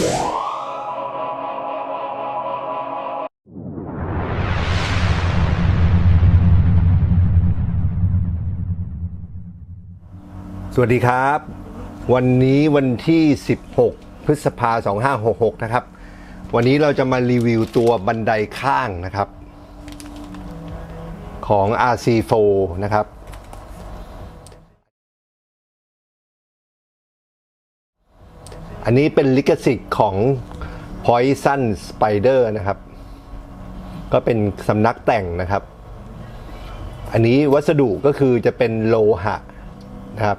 สวัสดีครับ วันนี้วันที่ 16 พฤษภา 2566 นะครับ วันนี้เราจะมารีวิวตัวบันไดข้างนะครับ ของ RC4 นะครับ อันนี้เป็นลิขสิทธิ์ของ Poison Spider นะครับ ก็เป็นสำนักแต่งนะครับ อันนี้วัสดุก็คือจะเป็นโลหะนะครับ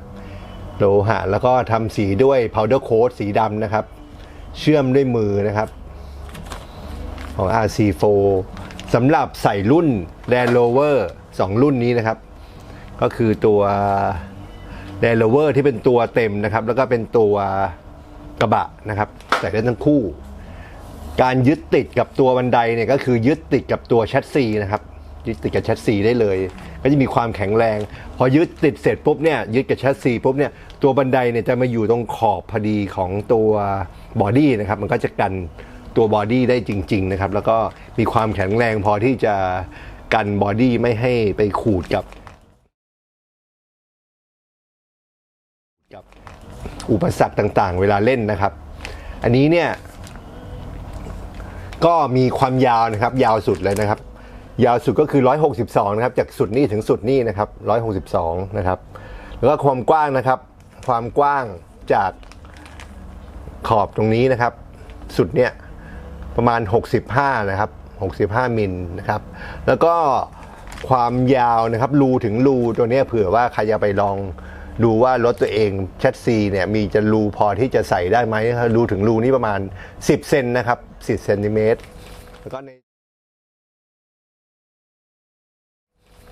โลหะแล้วก็ทำสีด้วย powder coat สีดำนะครับ เชื่อมด้วยมือนะครับ ของ RC4 สำหรับใส่รุ่น Land Rover 2 รุ่นนี้นะครับ ก็คือตัว Land Rover ที่เป็นตัวเต็มนะครับ แล้วก็เป็นตัว กระบะนะครับใส่ได้ทั้งคู่ การยึดติดกับตัวบันไดเนี่ยก็คือยึดติดกับตัวแชสซีนะครับยึดติดกับแชสซีได้เลย ก็จะมีความแข็งแรง พอยึดติดเสร็จปุ๊บเนี่ยยึดกับแชสซีปุ๊บเนี่ยตัวบันไดเนี่ยจะมาอยู่ตรงขอบพอดีของตัวบอดี้นะครับมันก็จะกันตัวบอดี้ได้จริงๆนะครับแล้วก็มีความแข็งแรงพอที่จะกันบอดี้ไม่ให้ไปขูดกับกับ อุปสรรคต่างๆ เวลาเล่นนะครับ อันนี้เนี่ย ก็มีความยาวนะครับ ยาวสุดเลยนะครับ ยาวสุดก็คือ 162 นะครับ จากสุดนี่ถึงสุดนี่นะครับ 162 นะครับ แล้วก็ความกว้างนะครับ ความกว้างจากขอบตรงนี้นะครับ สุดเนี่ยประมาณ 65 นะครับ 65 มิลนะครับ แล้วก็ความยาวนะครับรูถึงรูตัวนี้เผื่อว่าใครจะไปลอง ดูว่ารถตัวเองแชสซีเนี่ยมีจะรูพอที่จะใส่ได้ไหมดูถึงรูนี้ประมาณ 10 เซนนะครับ 10เซนติเมตรแล้วก็ใน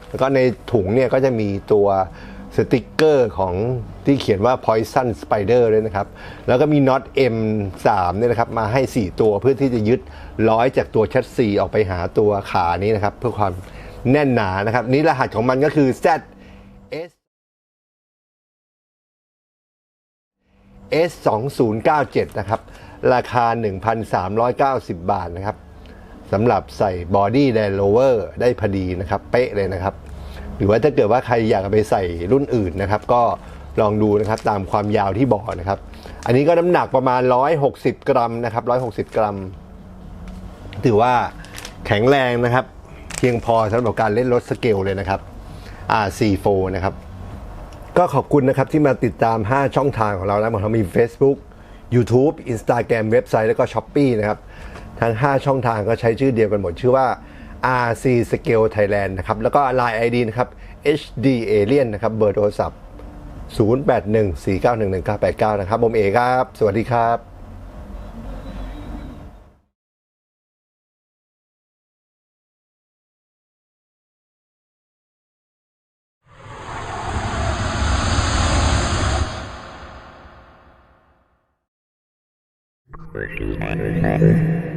แล้วก็ในถุงเนี่ยก็จะมีตัวสติกเกอร์ของที่เขียนว่า poison spider ด้วยนะครับ แล้วก็มีน็อต M3 เนี่ยนะครับ มาให้ 4 ตัวเพื่อที่จะยึดร้อยจากตัวแชสซีออกไปหาตัวขานี้นะครับ เพื่อความแน่นหนานะครับ นี่รหัสของมันก็คือ ZS S2097 นะครับ ราคา 1,390 บาทนะครับสำหรับใส่บอดี้แดนโรเวอร์ได้พอดีนะครับ เป๊ะเลยนะครับ หรือว่าถ้าเกิดว่าใครอยากไปใส่รุ่นอื่นนะครับ ก็ลองดูนะครับตามความยาวที่บอกนะครับ อันนี้ก็น้ำหนักประมาณ 160 กรัมนะครับ 160 กรัม ถือว่าแข็งแรงนะครับ เพียงพอสำหรับการเล่นรถสเกลเลยนะครับ R4 4นะครับ ก็ขอบคุณนะครับที่มาติดตาม 5 ช่องทางของเรานะของเรามี Facebook YouTube Instagram เว็บไซต์แล้วก็ s h อ p e e นะครับ ทั้ง 5 ช่องทางก็ใช้ชื่อเดียวกันหมด ชื่อว่า RC Scale Thailand นะครับ แล้วก็ Line ID นะครับ HD Alien นะครับ เบอร์โทรศัพท์ 0814911989 นะครับผมเอครับ สวัสดีครับ Working on her